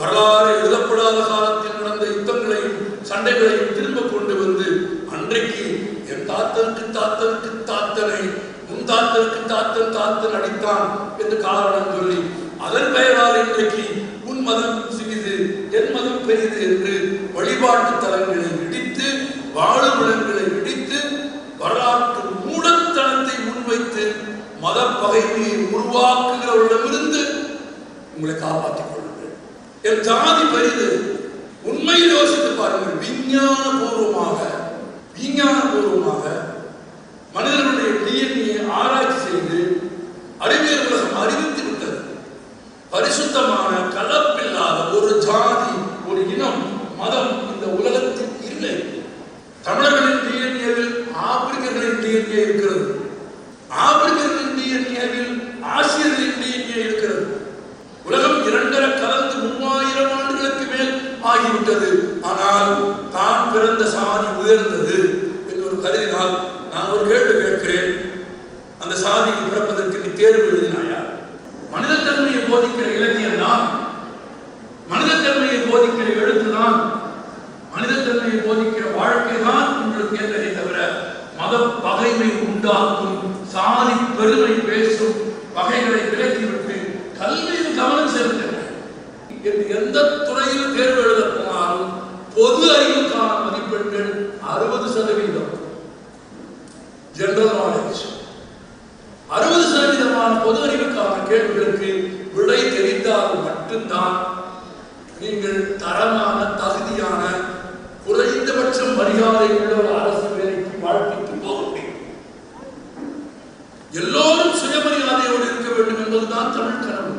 வரலாறு எழுதப்படாத காலத்தில் நடந்த யுத்தங்களையும் சண்டைகளையும் திரும்ப கொண்டு வந்து அன்றைக்கு என் தாத்தனுக்கு தாத்தனுக்கு தாத்தனை உன் தாத்தனுக்கு தாத்தன் தாத்தன் அடித்தான் என்று காரணம் சொல்லி அதன் பெயரால் இன்றைக்கு உன் மதம் சிறிது என் மதம் பெரிது என்று வழிபாட்டு தலங்களை இடித்து வாழுமிடங்களை இடித்து வரலாற்று மூடத்தனத்தை முன்வைத்து மத பகைமையை உருவாக்குகிறவர்களிடமிருந்து உங்களை காப்பாற்றிக் கொள்ளும் என் ஜாதி பெரிது. உண்மையில் யோசித்து பாருங்கள். விஞ்ஞான பூர்வமாக விஞ்ஞான பூர்வமாக மனிதர்களுடைய டிஎன்ஏ ஆராய்ச்சி செய்து அறிவியல் உலகம் அறிவித்து விட்டது. பரிசுத்தமான கலப்பில்லாத ஒரு ஜாதி ஒரு இனம் மதம் இந்த உலகத்தில் இல்லை. தமிழர்களின் டிஎன்ஏவில் ஆப்பிரிக்கர்களின் டிஎன்ஏ இருக்கிறது ஆப்பிரிக்கர்களின் டிஎன்ஏவில் ஆசியர்களின் டிஎன்ஏ இருக்கிறது உலகம் இரண்டர கலந்து மூவாயிரம் ஆண்டுகளுக்கு மேல் ஆகிவிட்டது ஆனால் தான் பிறந்த சாதி உயர்ந்தது என்று ஒரு கருதினால் நான் ஒரு கேள்வி கேட்கிறேன். அந்த சாதிக்கு பிறப்பதற்கு நீ தேர்வு எழுதினாயா? மனிதத்தன்மையை போதிக்கிற இலக்கியம் தான். மனிதத்தன்மையை போதிக்கிற எழுத்து தான். மனிதத்தன்மையை போதிக்கிற வாழ்க்கை தான் உங்களுக்கு ஏற்றதை தவிர மத பகைமை உண்டாக்கும் சாதி பெருமை பேசும் வகைகளை விலக்கிவிட்டு கல்வியில் கவனம் செலுத்த எந்த துறையில் தேர்வு பொது அறிவுக்கான மதிப்பெண்கள் அறுபது சதவீதம். ஜெனரல் நாலேஜ் அறுபது சதவீதமான பொது அறிவுக்கான கேள்விகளுக்கு விடை தெரிந்தால் மட்டும்தான் நீங்கள் தரமான தகுதியான குறைந்தபட்சம் மரியாதை உள்ள ஒரு அரசு வேலைக்கு வாழ்க்கைக்கு போக முடியும். எல்லோரும் சுயமரியாதையோடு இருக்க வேண்டும் என்பதுதான் தமிழ் கனவு.